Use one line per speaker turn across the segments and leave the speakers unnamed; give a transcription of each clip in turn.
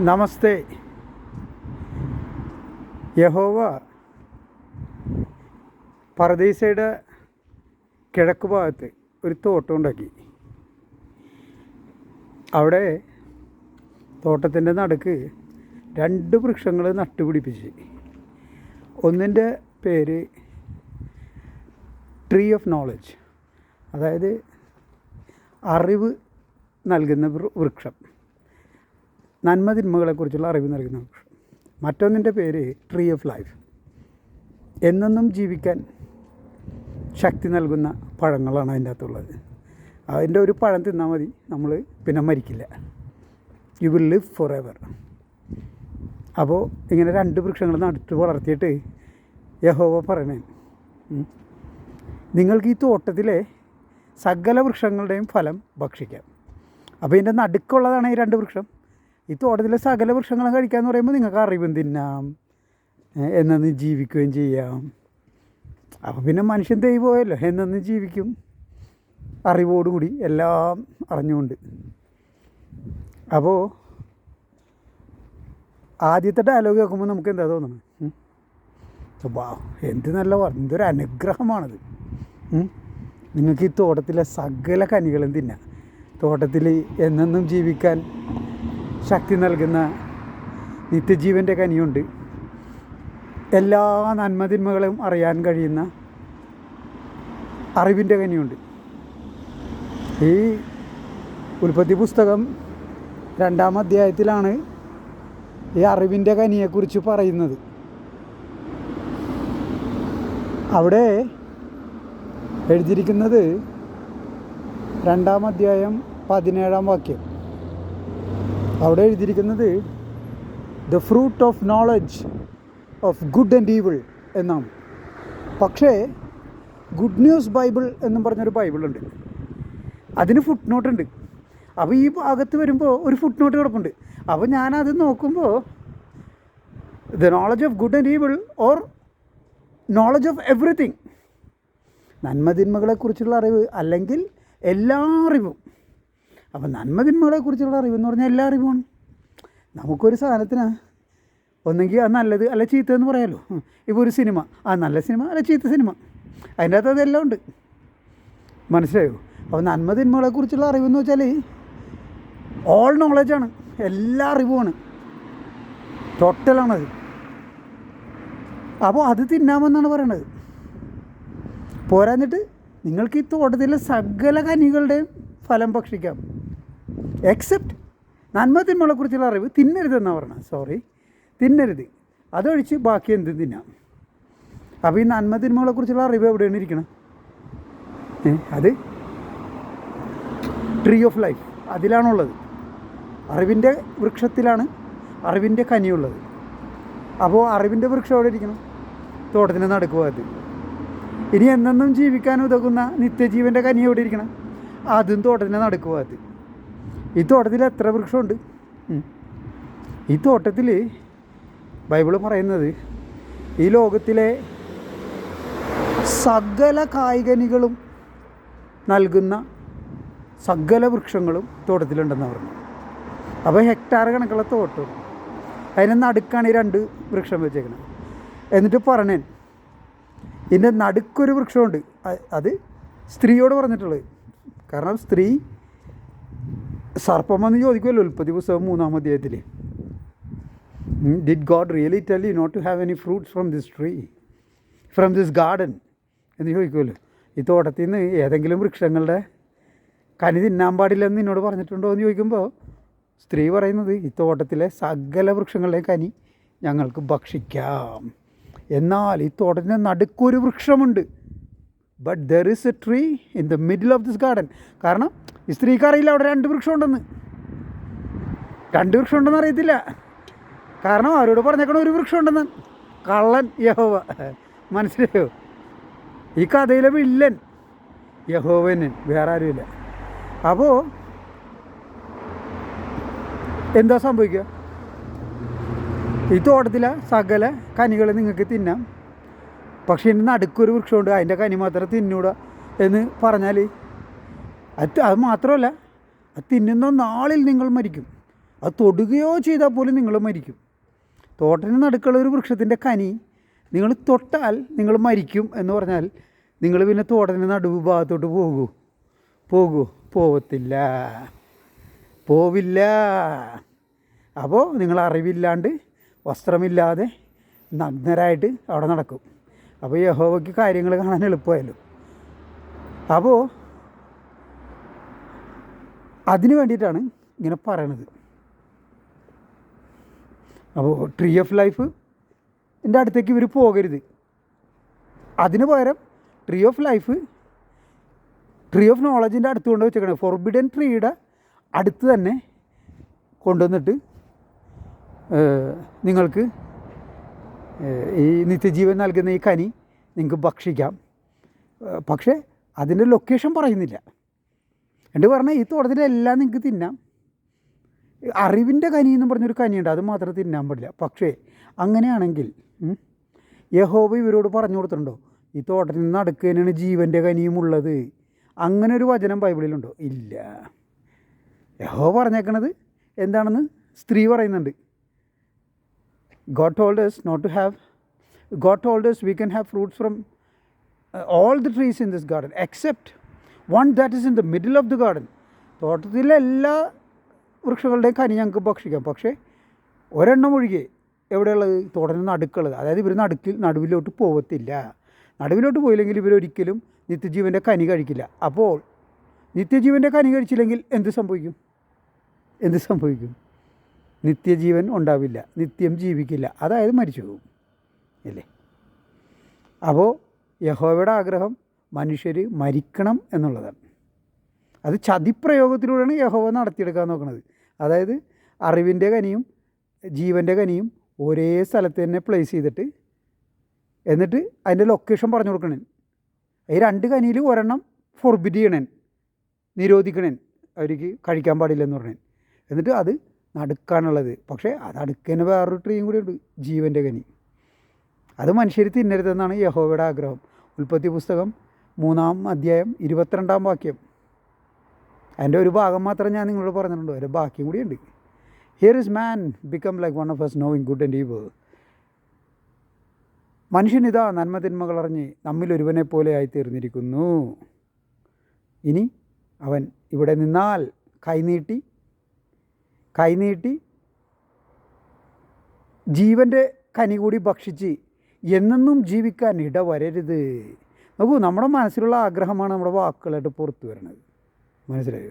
നമസ്തേ. യഹോവ പറദീസയുടെ കിഴക്ക് ഭാഗത്ത് ഒരു തോട്ടം ഉണ്ടാക്കി. അവിടെ തോട്ടത്തിന്റെ നടുക്ക് രണ്ട് വൃക്ഷങ്ങൾ നട്ടുപിടിപ്പിച്ച്. ഒന്നിന്റെ പേര് ട്രീ ഓഫ് നോളജ് അതായത് അറിവ് നൽകുന്ന വൃക്ഷം. നന്മ തിന്മകളെക്കുറിച്ചുള്ള അറിവ് നൽകുന്ന. മറ്റൊന്നിന്റെ പേര് ട്രീ ഓഫ് ലൈഫ് എന്നെന്നും ജീവിക്കാൻ ശക്തി നൽകുന്ന പഴങ്ങളാണ് അതിന്റെ അകത്തുള്ളത്. അതിന്റെ ഒരു പഴം തിന്നാൽ മതി. നമ്മൾ പിന്നെ മരിക്കില്ല. You will live for ever അപ്പോൾ ഇങ്ങനെ രണ്ട് വൃക്ഷങ്ങൾ നടുത്ത് വളർത്തിയിട്ട് യഹോവ പറയണേ. നിങ്ങൾക്ക് ഈ തോട്ടത്തിലെ സകല വൃക്ഷങ്ങളുടെയും ഫലം ഭക്ഷിക്കാം. അപ്പോൾ ഇതിന്റെ നടുക്കുള്ളതാണ് ഈ രണ്ട് വൃക്ഷം. ഈ തോട്ടത്തിലെ സകല വൃക്ഷങ്ങളും കഴിക്കാമെന്ന് പറയുമ്പോൾ നിങ്ങൾക്ക് അറിവും തിന്നാം എന്നന്ന് ജീവിക്കുകയും ചെയ്യാം. അപ്പോൾ പിന്നെ മനുഷ്യൻ ദൈവമല്ലോ എന്നന്ന് ജീവിക്കും? അറിവോടുകൂടി എല്ലാം അറിഞ്ഞുകൊണ്ട്. അപ്പോൾ ആദ്യത്തെ ഡയലോഗ് കേൾക്കുമ്പോൾ നമുക്ക് എന്താ തോന്നുന്നത്? വാ എന്ത് നല്ല എന്തൊരു അനുഗ്രഹമാണത്. നിങ്ങൾക്ക് ഈ തോട്ടത്തിലെ സകല കനികളും തിന്നാം തോട്ടത്തിൽ എന്നെന്നും ജീവിക്കാൻ ശക്തി നൽകുന്ന നിത്യജീവന്റെ കനിയുണ്ട്. എല്ലാ നന്മതിന്മകളും അറിയാൻ കഴിയുന്ന അറിവിന്റെ കനിയുണ്ട്. ഈ ഉൽപ്പത്തി പുസ്തകം രണ്ടാം അധ്യായത്തിലാണ് ഈ അറിവിന്റെ കനിയെക്കുറിച്ച് പറയുന്നത്. അവിടെ എഴുതിയിരിക്കുന്നത് രണ്ടാം അധ്യായം പതിനേഴാം വാക്യം. അവിടെ എഴുതിയിരിക്കുന്നത് the fruit of knowledge of good and evil എന്നാണ്. പക്ഷേ ഗുഡ് ന്യൂസ് ബൈബിൾ എന്നും പറഞ്ഞൊരു ബൈബിളുണ്ട് അതിന് ഫുട് നോട്ടുണ്ട് അപ്പോൾ ഈ ഭാഗത്ത് വരുമ്പോൾ ഒരു ഫുട് നോട്ട് കിടപ്പുണ്ട്. അപ്പോൾ ഞാനത് നോക്കുമ്പോൾ the knowledge of good and evil or knowledge of everything നന്മതിന്മകളെക്കുറിച്ചുള്ള അറിവ് അല്ലെങ്കിൽ എല്ലാ അറിവും അപ്പം നന്മതിന്മകളെക്കുറിച്ചുള്ള കുറിച്ചുള്ള അറിവെന്ന് പറഞ്ഞാൽ എല്ലാ അറിവുമാണ്. നമുക്കൊരു സാധനത്തിന് ഒന്നെങ്കിൽ അത് നല്ലത് അല്ല ചീത്ത എന്ന് പറയാമല്ലോ ഇപ്പോൾ ഒരു സിനിമ. ആ നല്ല സിനിമ അല്ല ചീത്ത സിനിമ. അതിന്റെ അകത്ത് അതെല്ലാം ഉണ്ട്. മനസ്സിലായോ? അപ്പോൾ നന്മതിന്മകളെക്കുറിച്ചുള്ള അറിവെന്ന് വെച്ചാൽ ഓൾ നോളജാണ് എല്ലാ അറിവുമാണ്. ടോട്ടലാണത് അപ്പോൾ അത് തിന്നാമെന്നാണ് പറയണത്. പോരാഞ്ഞിട്ട് നിങ്ങൾക്ക് ഈ തോട്ടത്തിലെ സകല കനികളുടെയും ഫലം ഭക്ഷിക്കാം. എക്സെപ്റ്റ് നന്മ തിന്മകളെക്കുറിച്ചുള്ള അറിവ് തിന്നരുതെന്നാണ് പറഞ്ഞത് സോറി തിന്നരുത്. അതൊഴിച്ച് ബാക്കി എന്തും തിന്നാം. അപ്പോൾ ഈ നന്മ തിന്മകളെക്കുറിച്ചുള്ള അറിവ് എവിടെയാണ് ഇരിക്കണം? അത് ട്രീ ഓഫ് ലൈഫ് അതിലാണുള്ളത്. അറിവിന്റെ വൃക്ഷത്തിലാണ് അറിവിന്റെ കനിയുള്ളത്. അപ്പോൾ അറിവിന്റെ വൃക്ഷം എവിടെ ഇരിക്കണം? തോട്ടത്തിന് നടുക്കുവാത് ഇനി എന്നെന്നും ജീവിക്കാൻ ഉതകുന്ന നിത്യജീവന്റെ കനി എവിടെ ഇരിക്കണം? അതും തോട്ടത്തിന് നടുക്കുവാത് ഈ തോട്ടത്തിൽ എത്ര വൃക്ഷമുണ്ട്? ഈ തോട്ടത്തിൽ ബൈബിൾ പറയുന്നത് ഈ ലോകത്തിലെ സകല കായികനികളും നൽകുന്ന സകല വൃക്ഷങ്ങളും തോട്ടത്തിലുണ്ടെന്ന് പറഞ്ഞു. അപ്പോൾ ഹെക്ടാർ കണക്കുള്ള തോട്ടം. അതിന് നടുക്കാണ് ഈ രണ്ട് വൃക്ഷം വെച്ചേക്കുന്നത് എന്നിട്ട് പറഞ്ഞേൻ ഇതിന്റെ നടുക്കൊരു വൃക്ഷമുണ്ട്. അത് സ്ത്രീയോട് പറഞ്ഞിട്ടുള്ളത്. കാരണം സ്ത്രീ സർപ്പം വന്ന് ചോദിക്കുമല്ലോ ഉൽപ്പത്തി പുസ്തകം മൂന്നാം അധ്യായത്തിൽ did God really tell you not to have any fruits from this tree from this garden എന്ന് ചോദിക്കുമല്ലോ ഈ തോട്ടത്തിൽ നിന്ന് ഏതെങ്കിലും വൃക്ഷങ്ങളുടെ കനി തിന്നാൻ പാടില്ലെന്ന് നിന്നോട് പറഞ്ഞിട്ടുണ്ടോ എന്ന് ചോദിക്കുമ്പോൾ സ്ത്രീ പറയുന്നത് ഈ തോട്ടത്തിലെ സകല വൃക്ഷങ്ങളുടെയും കനി ഞങ്ങൾക്ക് ഭക്ഷിക്കാം. എന്നാൽ ഈ തോട്ടത്തിന്റെ നടുക്കൊരു വൃക്ഷമുണ്ട്. But there is a tree in the middle of this garden കാരണം ഈ സ്ത്രീക്ക് അറിയില്ല അവിടെ രണ്ട് വൃക്ഷം ഉണ്ടെന്ന് രണ്ട് വൃക്ഷം ഉണ്ടെന്ന് അറിയത്തില്ല. കാരണം അവരോട് പറഞ്ഞേക്കണ ഒരു വൃക്ഷം ഉണ്ടെന്ന് കള്ളൻ യഹോവ. മനസ്സിലായോ? ഈ കഥയിലെ വില്ലൻ യഹോവനൻ വേറെ ആരുമില്ല. അപ്പോൾ എന്താ സംഭവിക്കുക? ഈ തോട്ടത്തിലെ സകല കനികൾ നിങ്ങൾക്ക് തിന്നാം. പക്ഷേ ഇതിന്റെ നടുക്കൊരു വൃക്ഷമുണ്ട് അതിന്റെ കനി മാത്രം തിന്നൂടാ എന്ന് പറഞ്ഞാൽ അത് അത് മാത്രമല്ല അത് തിന്നുന്ന നാളിൽ നിങ്ങൾ മരിക്കും. അത് തൊടുകയോ ചെയ്താൽ പോലും നിങ്ങൾ മരിക്കും. തോട്ടത്തിന് നടുക്കുള്ള ഒരു വൃക്ഷത്തിന്റെ കനി നിങ്ങൾ തൊട്ടാൽ നിങ്ങൾ മരിക്കും എന്ന് പറഞ്ഞാൽ നിങ്ങൾ പിന്നെ തോട്ടത്തിന് നടുവ് ഭാഗത്തോട്ട് പോകൂ പോകൂ പോവത്തില്ല. പോവില്ല. അപ്പോൾ നിങ്ങൾ അറിവില്ലാണ്ട് വസ്ത്രമില്ലാതെ നഗ്നരായിട്ട് അവിടെ നടക്കും. അപ്പോൾ യഹോവയ്ക്ക് കാര്യങ്ങൾ കാണാൻ എളുപ്പമായല്ലോ. അപ്പോൾ അതിന് വേണ്ടിയിട്ടാണ് ഇങ്ങനെ പറയണത്. അപ്പോൾ ട്രീ ഓഫ് ലൈഫ് എന്റെ അടുത്തേക്ക് ഇവർ പോകരുത്. അതിന് പകരം tree of life tree of നോളജിന്റെ അടുത്ത് കൊണ്ട് വെച്ചേക്കണേ. ഫോർബിഡൻ ട്രീയുടെ അടുത്ത് തന്നെ കൊണ്ടുവന്നിട്ട് നിങ്ങൾക്ക് ഈ നിത്യജീവൻ നൽകുന്ന ഈ കനി നിങ്ങൾക്ക് ഭക്ഷിക്കാം. പക്ഷേ അതിന്റെ ലൊക്കേഷൻ പറയുന്നില്ല. എന്നിട്ട് പറഞ്ഞാൽ ഈ തോട്ടത്തിലെല്ലാം നിങ്ങൾക്ക് തിന്നാം. അറിവിന്റെ കനി എന്ന് പറഞ്ഞൊരു കനിയുണ്ട് അത് മാത്രം തിന്നാൻ പാടില്ല. പക്ഷേ അങ്ങനെയാണെങ്കിൽ യഹോബ് ഇവരോട് പറഞ്ഞു കൊടുത്തിട്ടുണ്ടോ? ഈ തോട്ടത്തിൽ നിന്ന് അടുക്കുന്നതിനാണ് ജീവന്റെ കനിയും ഉള്ളത്. അങ്ങനെ ഒരു വചനം ബൈബിളിലുണ്ടോ? ഇല്ല. യഹോ പറഞ്ഞേക്കണത് എന്താണെന്ന് സ്ത്രീ പറയുന്നുണ്ട്. God told us not to have God told us we can have fruits from all the trees in this garden except one that is in the middle of the garden തോട്ടത്തിലെ എല്ലാ വൃക്ഷങ്ങളുടെയും കനി ഞങ്ങൾക്ക് ഭക്ഷിക്കാം. പക്ഷേ ഒരെണ്ണം ഒഴികെ എവിടെയുള്ളത്? തോട്ടത്തിൽ നടുക്കുള്ളത്. അതായത് ഇവർ നടുക്കിൽ നടുവിലോട്ട് പോകത്തില്ല നടുവിലോട്ട് പോയില്ലെങ്കിൽ ഇവരൊരിക്കലും നിത്യജീവന്റെ കനി കഴിക്കില്ല. അപ്പോൾ നിത്യജീവന്റെ കനി കഴിച്ചില്ലെങ്കിൽ എന്ത് സംഭവിക്കും? എന്ത് സംഭവിക്കും? നിത്യജീവൻ ഉണ്ടാവില്ല. നിത്യം ജീവിക്കില്ല. അതായത് മരിച്ചു പോകും. അല്ലേ അപ്പോൾ യഹോവയുടെ ആഗ്രഹം മനുഷ്യർ മരിക്കണം എന്നുള്ളതാണ് അത് ചതിപ്രയോഗത്തിലൂടെയാണ് യഹോവ നടത്തിയെടുക്കാൻ നോക്കുന്നത്. അതായത് അറിവിന്റെ കനിയും ജീവന്റെ കനിയും ഒരേ സ്ഥലത്ത് തന്നെ പ്ലേസ് ചെയ്തിട്ട് എന്നിട്ട് അതിന്റെ ലൊക്കേഷൻ പറഞ്ഞു കൊടുക്കണേ. ഈ രണ്ട് കനിയിൽ ഒരെണ്ണം ഫോർബിറ്റ് ചെയ്യണേൻ നിരോധിക്കണേൻ അവർക്ക് കഴിക്കാൻ പാടില്ലെന്ന് പറഞ്ഞേൻ എന്നിട്ട് അത് നടുക്കാനുള്ളത്. പക്ഷേ അത് അടുക്കുന്ന വേറൊരു ട്രീയും കൂടി ഉണ്ട്. ജീവന്റെ കനി. അത് മനുഷ്യർ തിന്നരുതെന്നാണ് യഹോവയുടെ ആഗ്രഹം. ഉൽപ്പത്തി പുസ്തകം മൂന്നാം അധ്യായം ഇരുപത്തിരണ്ടാം വാക്യം. അതിന്റെ ഒരു ഭാഗം മാത്രം ഞാൻ നിങ്ങളോട് പറഞ്ഞിട്ടുള്ളൂ അതിന്റെ ബാക്കിയും കൂടിയുണ്ട് here is man become like one of us knowing good and evil മനുഷ്യനിതാ നന്മ തിന്മകൾ അറിഞ്ഞ് നമ്മിൽ ഒരുവനെ പോലെ ആയിത്തീർന്നിരിക്കുന്നു ഇനി അവൻ ഇവിടെ നിന്നാൽ കൈനീട്ടി കൈനീട്ടി ജീവന്റെ കനി കൂടി ഭക്ഷിച്ച് എന്നെന്നും ജീവിക്കാൻ ഇടവരരുത്. നോക്കൂ നമ്മുടെ മനസ്സിലുള്ള ആഗ്രഹമാണ് നമ്മുടെ വാക്കുകളായിട്ട് പുറത്തു വരുന്നത്. മനസ്സിലായോ?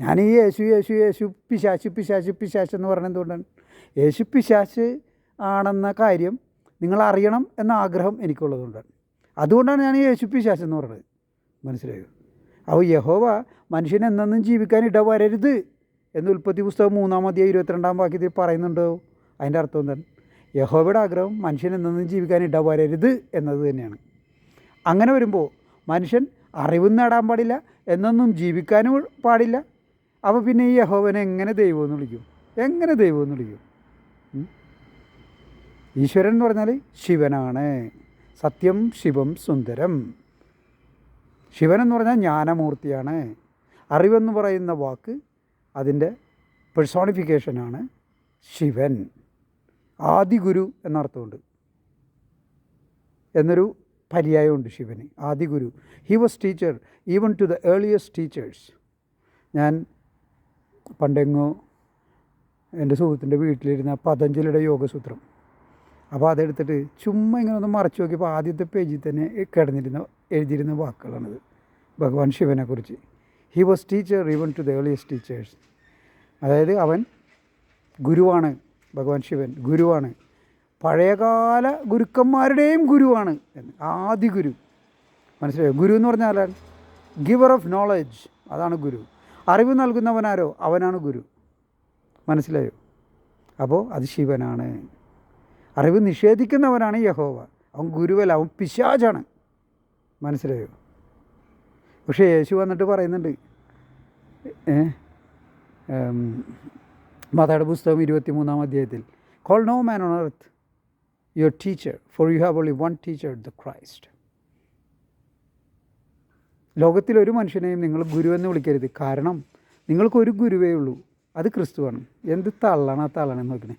ഞാൻ ഈ യേശു യേശു യേശു പിശാശ് പിശാശ് പിശാശ് എന്ന് പറയുന്നത് എന്തുകൊണ്ടാണ്? യേശു പിശാശ് ആണെന്ന കാര്യം നിങ്ങൾ അറിയണം എന്ന ആഗ്രഹം എനിക്കുള്ളതുകൊണ്ടാണ്. അതുകൊണ്ടാണ് ഞാൻ ഈ യേശു പിശാശ് എന്ന് പറയുന്നത്. മനസ്സിലായോ? അപ്പോൾ യഹോവ മനുഷ്യൻ എന്നെന്നും ജീവിക്കാൻ ഇടവരരുത് എന്ന് ഉൽപ്പത്തി പുസ്തകം മൂന്നാം അധ്യായം ഇരുപത്തിരണ്ടാം വാക്യത്തിൽ പറയുന്നുണ്ടോ? അതിന്റെ അർത്ഥം എന്താണ്? യഹോവയുടെ ആഗ്രഹം മനുഷ്യൻ എന്നും ജീവിക്കാൻ ഇടവരരുത് എന്നത് തന്നെയാണ്. അങ്ങനെ വരുമ്പോൾ മനുഷ്യൻ അറിവും നേടാൻ പാടില്ല എന്നൊന്നും ജീവിക്കാനും പാടില്ല. അപ്പോൾ പിന്നെ ഈ യഹോവനെ എങ്ങനെ ദൈവം എന്ന് വിളിക്കും? എങ്ങനെ ദൈവം എന്ന് വിളിക്കും? ഈശ്വരൻ എന്ന് പറഞ്ഞാൽ ശിവനാണ്. സത്യം ശിവം സുന്ദരം. ശിവൻ എന്ന് പറഞ്ഞാൽ ജ്ഞാനമൂർത്തിയാണ്. അറിവെന്ന് പറയുന്ന വാക്ക് അതിന്റെ പെഴ്സോണിഫിക്കേഷനാണ് ശിവൻ. ആദിഗുരു എന്നർത്ഥമുണ്ട്. എന്നൊരു പര്യായമുണ്ട് ശിവന്. ആദിഗുരു. He was teacher even to the earliest teachers ഞാൻ പണ്ടെങ്ങോ എന്റെ സുഹൃത്തിന്റെ വീട്ടിലിരുന്ന പതഞ്ജലിയുടെ യോഗസൂത്രം. അപ്പോൾ അതെടുത്തിട്ട് ചുമ്മാ ഇങ്ങനെ ഒന്ന് മറച്ചു നോക്കിയപ്പോൾ ആദ്യത്തെ പേജിൽ തന്നെ കിടന്നിരുന്ന എഴുതിയിരുന്ന വാക്കുകളാണിത്. ഭഗവാൻ ശിവനെക്കുറിച്ച് he was teacher even to the earliest teachers അതായത് അവൻ ഗുരുവാണ്. ഭഗവാൻ ശിവൻ ഗുരുവാണ്. പഴയകാല ഗുരുക്കന്മാരുടെയും ഗുരുവാണ് ആദി ഗുരു. മനസ്സിലായോ? ഗുരു എന്ന് പറഞ്ഞാൽ ഗിവർ ഓഫ് നോളജ് അതാണ് ഗുരു. അറിവ് നൽകുന്നവനാരോ അവനാണ് ഗുരു. മനസ്സിലായോ? അപ്പോൾ അത് ശിവനാണ്. അറിവ് നിഷേധിക്കുന്നവനാണ് യഹോവ. അവൻ ഗുരുവല്ല അവൻ പിശാചാണ്. മനസ്സിലായോ? പക്ഷേ യേശു വന്നിട്ട് പറയുന്നുണ്ട് ഏ മാതായുടെ പുസ്തകം ഇരുപത്തി മൂന്നാം അധ്യായത്തിൽ call no man on earth your teacher for you have only one teacher the Christ ലോകത്തിൽ ഒരു മനുഷ്യനെയും നിങ്ങൾ ഗുരു എന്ന് വിളിക്കരുത്. കാരണം നിങ്ങൾക്കൊരു ഗുരുവേ ഉള്ളൂ. അത് ക്രിസ്തുവാണ്. എന്ത് തള്ളാണ് ആ തള്ളണേ നോക്കണേ?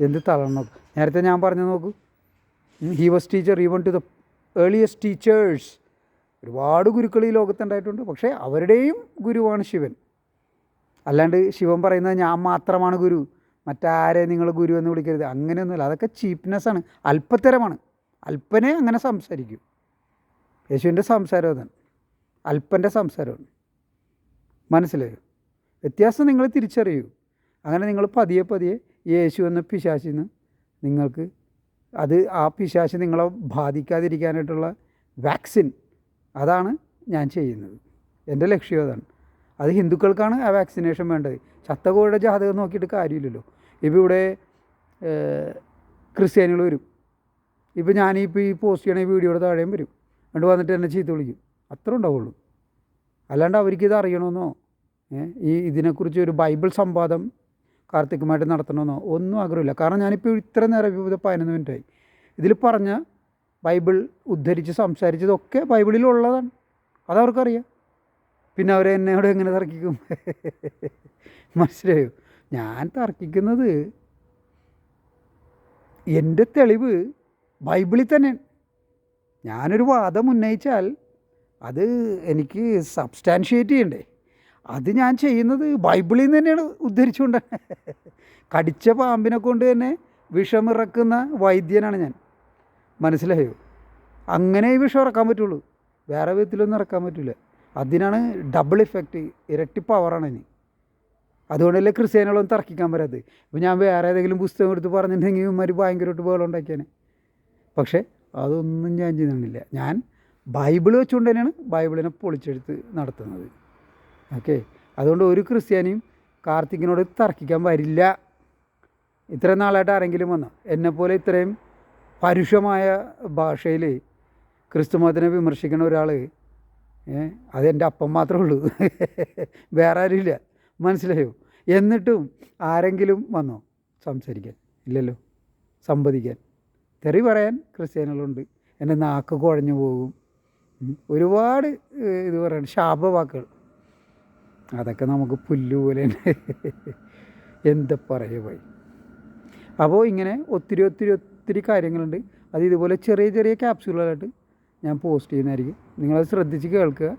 എന്ത് തള്ളണം നോക്ക്? നേരത്തെ ഞാൻ പറഞ്ഞു നോക്കൂ. He was teacher even to the earliest teachers ഒരുപാട് ഗുരുക്കൾ ഈ ലോകത്തുണ്ടായിട്ടുണ്ട് പക്ഷേ അവരുടെയും ഗുരുവാണ് ശിവൻ. അല്ലാണ്ട് ശിവൻ പറയുന്നത് ഞാൻ മാത്രമാണ് ഗുരു. മറ്റാരെ നിങ്ങൾ ഗുരു എന്ന് വിളിക്കരുത്. അങ്ങനെയൊന്നുമില്ല. അതൊക്കെ ചീപ്നെസ്സാണ് അല്പത്തരമാണ്. അല്പനെ അങ്ങനെ സംസാരിക്കും. യേശുവിന്റെ സംസാരം അതാണ്. അല്പന്റെ സംസാരമാണ്. മനസ്സിലായോ? വ്യത്യാസം നിങ്ങൾ തിരിച്ചറിയൂ. അങ്ങനെ നിങ്ങൾ പതിയെ പതിയെ യേശു എന്ന പിശാശിൽ നിന്ന് നിങ്ങൾക്ക് അത് ആ പിശാശി നിങ്ങളെ ബാധിക്കാതിരിക്കാനായിട്ടുള്ള വാക്സിൻ. അതാണ് ഞാൻ ചെയ്യുന്നത്. എന്റെ ലക്ഷ്യം അതാണ്. അത് ഹിന്ദുക്കൾക്കാണ് ആ വാക്സിനേഷൻ വേണ്ടത്. ചത്തകോഴിയുടെ ജാതകം നോക്കിയിട്ട് കാര്യമില്ലല്ലോ. ഇപ്പോൾ ഇവിടെ ക്രിസ്ത്യാനികൾ വരും. ഇപ്പോൾ ഞാനിപ്പോൾ ഈ പോസ്റ്റ് ചെയ്യണ ഈ വീഡിയോയുടെ താഴെയും വരും. എന്നിട്ട് വന്നിട്ട് എന്നെ ചീത്ത വിളിക്കും. അത്ര ഉണ്ടാവുള്ളൂ. അല്ലാണ്ട് അവർക്കിത് അറിയണമെന്നോ? ഈ ഇതിനെക്കുറിച്ച് ഒരു ബൈബിൾ സംവാദം കാർത്തികമായിട്ട് നടത്തണമെന്നോ? ഒന്നും ആഗ്രഹമില്ല. കാരണം ഞാനിപ്പോൾ ഇത്ര നേരം ഇത് പതിനൊന്ന് മിനിറ്റായി. ഇതിൽ പറഞ്ഞ ബൈബിൾ ഉദ്ധരിച്ച് സംസാരിച്ചതൊക്കെ ബൈബിളിലുള്ളതാണ്. അതവർക്കറിയാം. പിന്നെ അവരെ എന്നോട് എങ്ങനെ തർക്കിക്കും? മനസ്സിലായോ? ഞാൻ തർക്കിക്കുന്നത് എന്റെ തെളിവ് ബൈബിളിൽ തന്നെ. ഞാനൊരു വാദം ഉന്നയിച്ചാൽ അത് എനിക്ക് സബ്സ്റ്റാൻഷിയേറ്റ് ചെയ്യണ്ടേ. അത് ഞാൻ ചെയ്യുന്നത് ബൈബിളിൽ നിന്ന് തന്നെയാണ് ഉദ്ധരിച്ചുകൊണ്ട്. കടിച്ച പാമ്പിനെ കൊണ്ട് തന്നെ വിഷമിറക്കുന്ന വൈദ്യനാണ് ഞാൻ. മനസ്സിലായോ? അങ്ങനെ വിഷം ഇറക്കാൻ പറ്റുള്ളൂ. വേറെ വിധത്തിലൊന്നും ഇറക്കാൻ പറ്റില്ല അതിനാണ് ഡബിൾ ഇഫക്റ്റ് ഇരട്ടി പവറാണ് ഇനി അതുകൊണ്ടല്ലേ ക്രിസ്ത്യാനികളൊന്നും തർക്കിക്കാൻ പറ്റാത്തത് ഇപ്പം ഞാൻ വേറെ ഏതെങ്കിലും പുസ്തകം എടുത്ത് പറഞ്ഞിട്ടുണ്ടെങ്കിൽ ഇവന്മാർ ഭയങ്കരമായിട്ട് ബഹളം ഉണ്ടാക്കിയാനെ. പക്ഷേ അതൊന്നും ഞാൻ ചെയ്യുന്നില്ല ഞാൻ ബൈബിൾ വെച്ചുകൊണ്ട് തന്നെയാണ് ബൈബിളിനെ പൊളിച്ചെടുത്ത് നടത്തുന്നത്. ഓക്കെ? അതുകൊണ്ട് ഒരു ക്രിസ്ത്യാനിയും കാർത്തികിനോട് തർക്കിക്കാൻ വരില്ല. ഇത്രയും നാളായിട്ട് ആരെങ്കിലും വന്നോ? എന്നെപ്പോലെ ഇത്രയും പരുഷമായ ഭാഷയിൽ ക്രിസ്തുമതത്തിനെ വിമർശിക്കുന്ന ഒരാൾ അതെന്റെ അപ്പം മാത്രമേ ഉള്ളൂ. വേറെ ആരുമില്ല. മനസ്സിലായോ? എന്നിട്ടും ആരെങ്കിലും വന്നോ? സംസാരിക്കാൻ. ഇല്ലല്ലോ. സംവദിക്കാൻ. തെറി പറയാൻ ക്രിസ്ത്യാനികളുണ്ട്. എന്റെ നാക്ക് കുഴഞ്ഞു പോകും. ഒരുപാട് ഇത് പറയണം ശാപവാക്കുകൾ. അതൊക്കെ നമുക്ക് പുല്ലുപോലെ തന്നെ. എന്താ പറയുക പോയി. അപ്പോൾ ഇങ്ങനെ ഒത്തിരി ഒത്തിരി ഒത്തിരി കാര്യങ്ങളുണ്ട്. അത് ഇതുപോലെ ചെറിയ ചെറിയ ക്യാപ്സ്യൂളുകളായിട്ട് ഞാൻ പോസ്റ്റ് ചെയ്യുന്നതായിരിക്കും. നിങ്ങളത് ശ്രദ്ധിച്ച് കേൾക്കുക.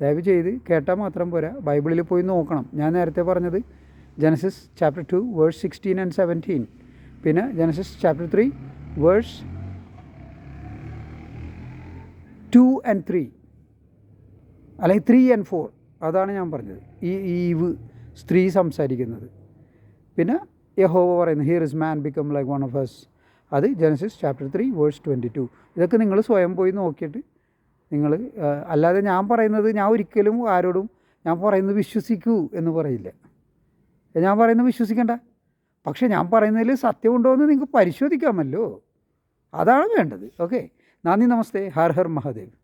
ദയവ് ചെയ്ത് കേട്ടാൽ മാത്രം പോരാ. ബൈബിളിൽ പോയി നോക്കണം. ഞാൻ നേരത്തെ പറഞ്ഞത് Genesis chapter two verse sixteen and seventeen പിന്നെ Genesis chapter three verse two and three അല്ലെങ്കിൽ ത്രീ ആൻഡ് ഫോർ അതാണ് ഞാൻ പറഞ്ഞത്. ഈ ഈവ് സ്ത്രീ സംസാരിക്കുന്നത്. പിന്നെ യഹോവ പറയുന്നത് here is man become like one of us. അത് Genesis chapter three verse twenty two ഇതൊക്കെ നിങ്ങൾ സ്വയം പോയി നോക്കിയിട്ട് നിങ്ങൾ അല്ലാതെ ഞാൻ പറയുന്നത് ഞാൻ ഒരിക്കലും ആരോടും ഞാൻ പറയുന്നത് വിശ്വസിക്കൂ എന്ന് പറയില്ല. ഞാൻ പറയുന്നത് വിശ്വസിക്കണ്ട. പക്ഷെ ഞാൻ പറയുന്നതിൽ സത്യമുണ്ടോ എന്ന് നിങ്ങൾക്ക് പരിശോധിക്കാമല്ലോ. അതാണ് വേണ്ടത്. ഓക്കെ. നന്ദി നമസ്തേ. ഹർ ഹർ മഹാദേവ്.